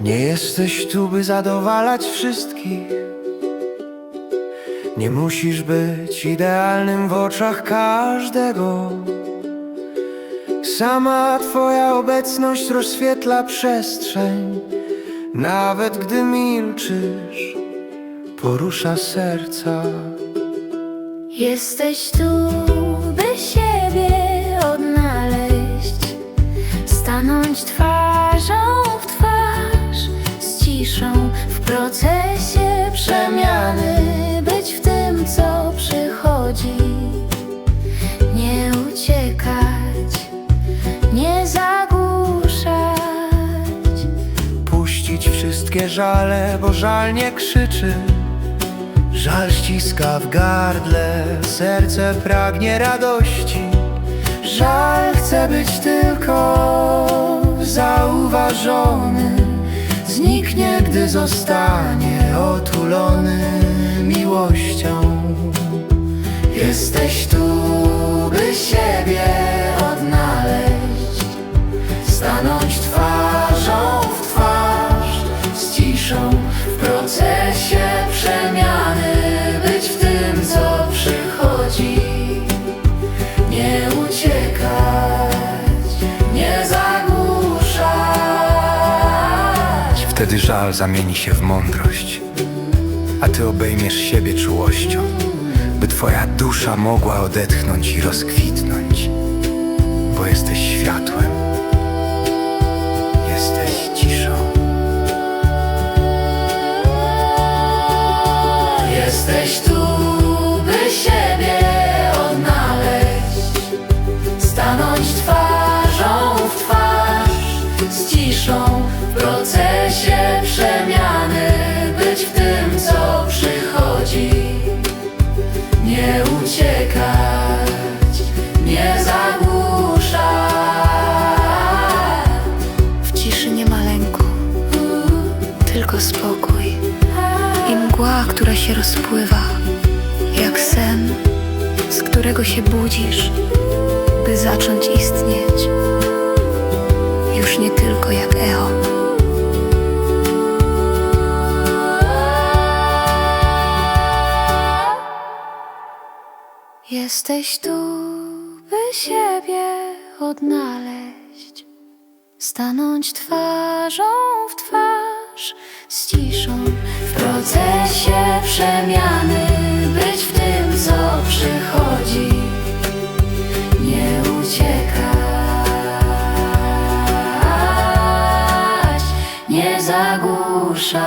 Nie jesteś tu, by zadowalać wszystkich. Nie musisz być idealnym w oczach każdego. Sama Twoja obecność rozświetla przestrzeń, nawet gdy milczysz, porusza serca. Jesteś tu, by siebie odnaleźć, stanąć twarzą w twarz z ciszą w procesie przemiany, być w tym, co przychodzi, nie uciekać, nie zagłuszać. Puścić wszystkie żale, bo żal nie krzyczy. Żal ściska w gardle, serce pragnie radości. Żal chce być tylko zauważony. Zniknie, gdy zostanie otulony miłością. Jesteś tu, przychodzi, nie uciekać, nie zagłuszać. Wtedy żal zamieni się w mądrość, a ty obejmiesz siebie czułością, by twoja dusza mogła odetchnąć i rozkwitnąć, ciszą w procesie przemiany, być w tym, co przychodzi, nie uciekać, nie zagłuszać. W ciszy nie ma lęku, tylko spokój i mgła, która się rozpływa, jak sen, z którego się budzisz, by zacząć istnieć. Nie tylko jak echo. Jesteś tu, by siebie odnaleźć, stanąć twarzą w twarz z ciszą w procesie przemiany, Agusha